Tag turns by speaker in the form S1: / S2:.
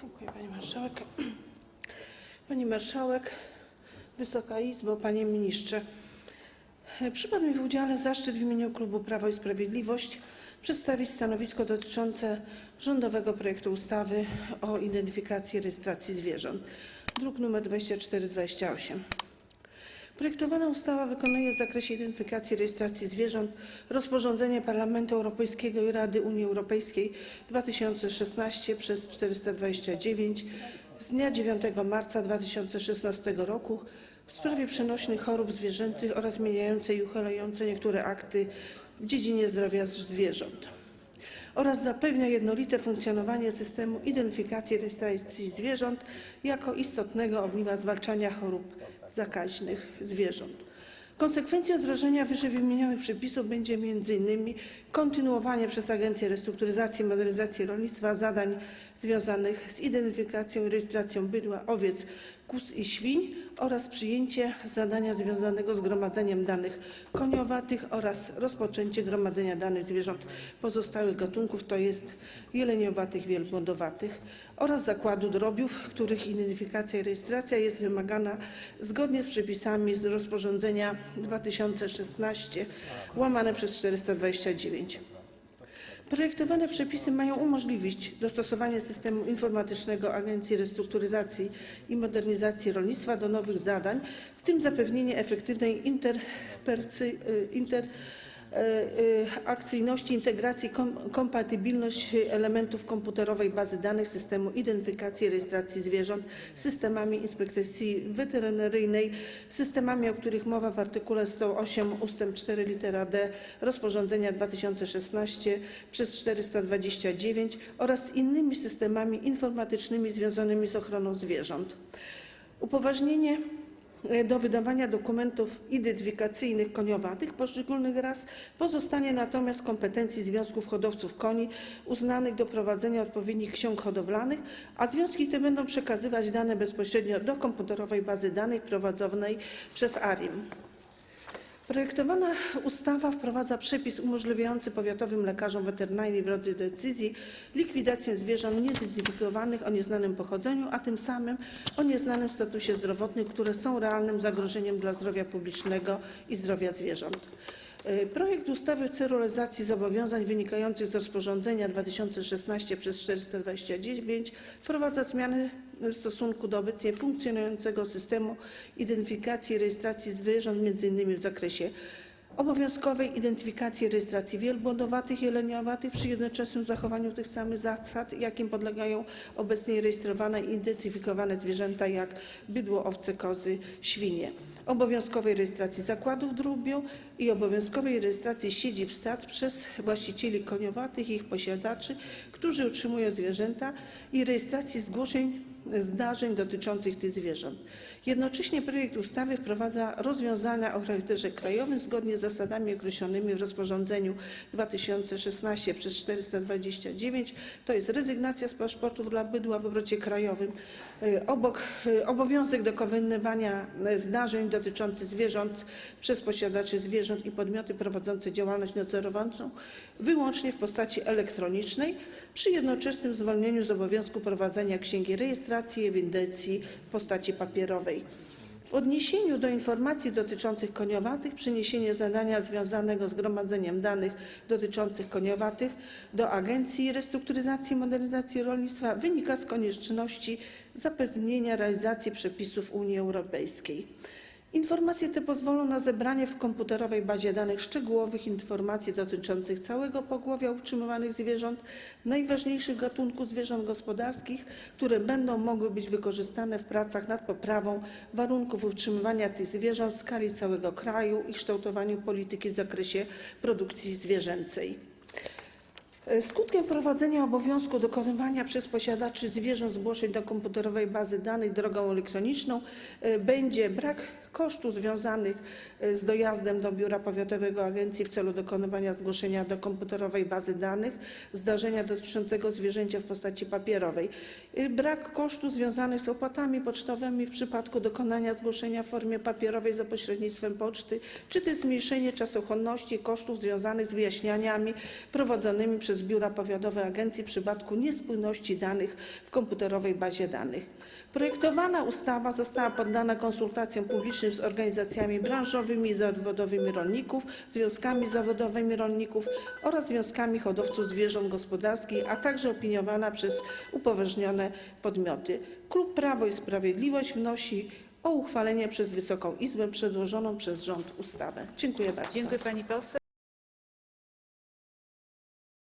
S1: Dziękuję Pani Marszałek. Pani Marszałek, Wysoka Izbo, Panie Ministrze. Przypadł mi w udziale zaszczyt w imieniu Klubu Prawo i Sprawiedliwość przedstawić stanowisko dotyczące rządowego projektu ustawy o identyfikacji i rejestracji zwierząt, druk nr 2428. Projektowana ustawa wykonuje w zakresie identyfikacji i rejestracji zwierząt rozporządzenie Parlamentu Europejskiego i Rady Unii Europejskiej 2016 przez 429 z dnia 9 marca 2016 roku w sprawie przenośnych chorób zwierzęcych oraz zmieniającej i uchylającej niektóre akty w dziedzinie zdrowia zwierząt oraz zapewnia jednolite funkcjonowanie systemu identyfikacji i rejestracji zwierząt jako istotnego ogniwa zwalczania chorób zakaźnych zwierząt. Konsekwencją wdrożenia wyżej wymienionych przepisów będzie m.in. kontynuowanie przez Agencję Restrukturyzacji i Modernizacji Rolnictwa zadań związanych z identyfikacją i rejestracją bydła, owiec, kóz i świń oraz przyjęcie zadania związanego z gromadzeniem danych koniowatych oraz rozpoczęcie gromadzenia danych zwierząt pozostałych gatunków, tj. jeleniowatych, wielbłądowatych oraz zakładu drobiów, których identyfikacja i rejestracja jest wymagana zgodnie z przepisami z rozporządzenia 2016 łamane przez 429. Projektowane przepisy mają umożliwić dostosowanie systemu informatycznego Agencji Restrukturyzacji i Modernizacji Rolnictwa do nowych zadań, w tym zapewnienie efektywnej interpercy- inter akcyjności, integracji, kom- kompatybilność elementów komputerowej bazy danych systemu identyfikacji i rejestracji zwierząt systemami inspekcji weterynaryjnej, systemami, o których mowa w artykule 108 ust. 4 litera d rozporządzenia 2016 przez 429 oraz innymi systemami informatycznymi związanymi z ochroną zwierząt. Upoważnienie e, do wydawania dokumentów identyfikacyjnych koniowatych poszczególnych ras pozostanie natomiast kompetencji związków hodowców koni uznanych do prowadzenia odpowiednich ksiąg hodowlanych, a związki te będą przekazywać dane bezpośrednio do komputerowej bazy danych prowadzonej przez ARIM. Projektowana ustawa wprowadza przepis umożliwiający powiatowym lekarzom weterynarii w drodze decyzji likwidację zwierząt niezidentyfikowanych o nieznanym pochodzeniu, a tym samym o nieznanym statusie zdrowotnym, które są realnym zagrożeniem dla zdrowia publicznego i zdrowia zwierząt. E, Projekt ustawy w celu realizacji zobowiązań wynikających z rozporządzenia 2016 przez 429 wprowadza zmiany w stosunku do obecnie funkcjonującego systemu identyfikacji i rejestracji zwierząt, m.in. w zakresie obowiązkowej identyfikacji i rejestracji wielbłądowatych, jeleniowatych przy jednoczesnym zachowaniu tych samych zasad, jakim podlegają obecnie rejestrowane i identyfikowane zwierzęta jak bydło, owce, kozy, świnie, obowiązkowej rejestracji zakładów drobiu i obowiązkowej rejestracji siedzib stad przez właścicieli koniowatych i ich posiadaczy, którzy utrzymują zwierzęta i rejestracji zgłoszeń zdarzeń dotyczących tych zwierząt. Jednocześnie projekt ustawy wprowadza rozwiązania o charakterze krajowym zgodnie z zasadami określonymi w rozporządzeniu 2016 przez 429, to jest rezygnacja z paszportów dla bydła w obrocie krajowym, y, obok, y, obowiązek dokonywania y, zdarzeń dotyczących zwierząt przez posiadaczy zwierząt i podmioty prowadzące działalność nadzorowaną wyłącznie w postaci elektronicznej, przy jednoczesnym zwolnieniu z obowiązku prowadzenia księgi rejestracji i ewidencji w postaci papierowej. Odniesieniu do informacji dotyczących koniowatych przeniesienie zadania związanego z gromadzeniem danych dotyczących koniowatych do Agencji Restrukturyzacji i Modernizacji Rolnictwa wynika z konieczności zapewnienia realizacji przepisów Unii Europejskiej. Informacje te pozwolą na zebranie w komputerowej bazie danych szczegółowych informacji dotyczących całego pogłowia utrzymywanych zwierząt, najważniejszych gatunków zwierząt gospodarskich, które będą mogły być wykorzystane w pracach nad poprawą warunków utrzymywania tych zwierząt w skali całego kraju i kształtowaniu polityki w zakresie produkcji zwierzęcej. Skutkiem wprowadzenia obowiązku dokonywania przez posiadaczy zwierząt zgłoszeń do komputerowej bazy danych drogą elektroniczną e, będzie brak kosztów związanych e, z dojazdem do biura powiatowego agencji w celu dokonywania zgłoszenia do komputerowej bazy danych zdarzenia dotyczącego zwierzęcia w postaci papierowej, Y, brak kosztów związanych z opłatami pocztowymi w przypadku dokonania zgłoszenia w formie papierowej za pośrednictwem poczty, czy też zmniejszenie czasochłonności kosztów związanych z wyjaśnianiami prowadzonymi przez biura powiatowe agencji w przypadku niespójności danych w komputerowej bazie danych. Projektowana ustawa została poddana konsultacjom publicznym z organizacjami branżowymi i zawodowymi rolników, związkami zawodowymi rolników oraz związkami hodowców zwierząt gospodarskich, a także opiniowana przez upoważnione podmioty. Klub Prawo i Sprawiedliwość wnosi o uchwalenie przez Wysoką Izbę przedłożoną przez rząd ustawy. Dziękuję bardzo.
S2: Dziękuję pani poseł.